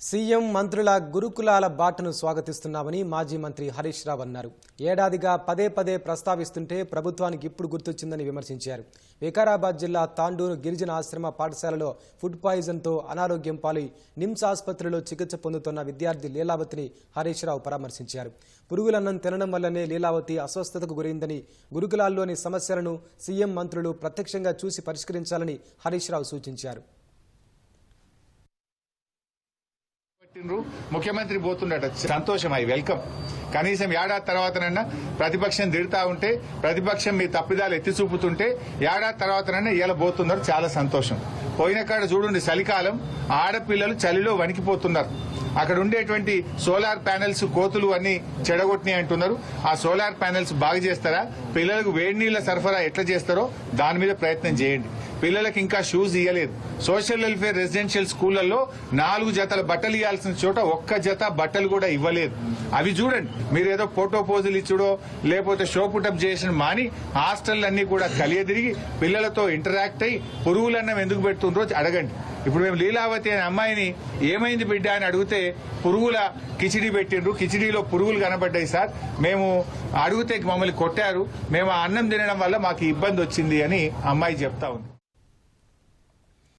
CM మంత్రుల గురుకులాల బాటను స్వాగతిస్తున్నామని మాజీ మంత్రి హరీష్ రావు అన్నారు. ఏడాదిగా పదే పదే ప్రస్తావిస్తుంటే ప్రభుత్వానికి ఇప్పుడు గుర్తొచ్చిందని విమర్శించారు. వికారాబాద్ జిల్లా తాండూరు గిరిజన ఆశ్రమ పాఠశాలలో ఫుడ్ పాయిజన్తో అనారోగ్యం పాలై నిమ్స్ ఆసుపత్రిలో చికిత్స పొందుతున్న విద్యార్థి లీలావతిని హరీష్ రావు పరామర్శించారు. పురుగులన్నం తినడం వల్లనే లీలావతి అస్వస్థతకు గురైందని గురుకులాల్లోని సమస్యలను సీఎం మంత్రులు ప్రత్యక్షంగా చూసి పరిష్కరించాలని హరీష్ రావు సూచించారు. పెట్టిండ్రు. ముఖ్యమంత్రి పోతుండట. సంతోషం అయి వెల్కమ్. కనీసం ఏడాది తర్వాతనన్నా ప్రతిపక్షం తిడతా ఉంటే ప్రతిపక్షం మీ తప్పిదాలు ఎత్తి చూపుతుంటే ఏడాది తర్వాతనన్నా ఇలా పోతున్నారు. చాలా సంతోషం. పోయిన కాడ చూడండి చలికాలం ఆడపిల్లలు చలిలో వణికిపోతున్నారు. అక్కడ ఉండేటువంటి సోలార్ ప్యానెల్స్ కోతులు అన్ని చెడగొట్టినాయి అంటున్నారు. ఆ సోలార్ ప్యానెల్స్ బాగు చేస్తారా? పిల్లలకు వేడి నీళ్ళ సరఫరా ఎట్లా చేస్తారో దాని మీద ప్రయత్నం చేయండి. పిల్లలకి ఇంకా షూస్ ఇవ్వలేదు సోషల్ వెల్ఫేర్ రెసిడెన్షియల్ స్కూళ్ళలో నాలుగు జతల బట్టలు ఇవ్వాల్సిన చోట ఒక్క జత బట్టలు కూడా ఇవ్వలేదు. అవి చూడండి. మీరు ఏదో ఫోటో పోజులు ఇచ్చుడో లేకపోతే షో పుటప్ చేసిన మాని హాస్టల్ అన్ని కూడా కలియదిరిగి పిల్లలతో ఇంటరాక్ట్ అయ్యి పురుగులన్నం ఎందుకు పెడుతుండ్రో అడగండి. ఇప్పుడు మేము లీలావతి అనే అమ్మాయిని ఏమైంది బిడ్డ అని అడిగితే పురుగుల కిచిడి పెట్టిండ్రు. కిచిడీలో పురుగులు కనబడ్డాయి సార్. మేము అడిగితే మమ్మల్ని కొట్టారు. మేము ఆ అన్నం తినడం వల్ల మాకు ఇబ్బంది వచ్చింది అని అమ్మాయి చెప్తా ఉంది.